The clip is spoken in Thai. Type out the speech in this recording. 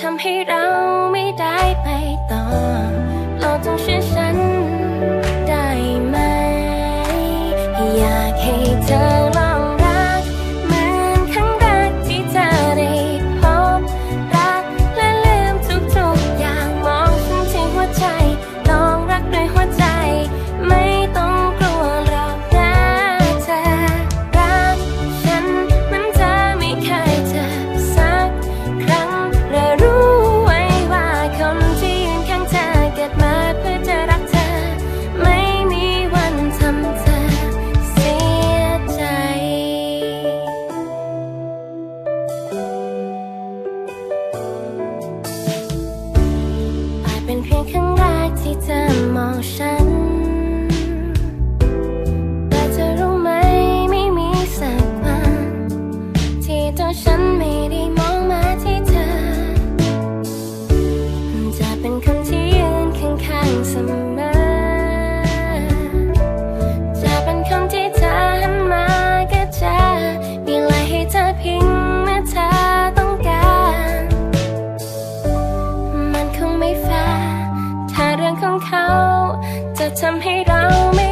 ทำให้เราไม่ได้ไปต่อ เราต้องเชื่อฉันได้ไหม อยากให้เธอ 的梦，山。 ทำให้เราไม่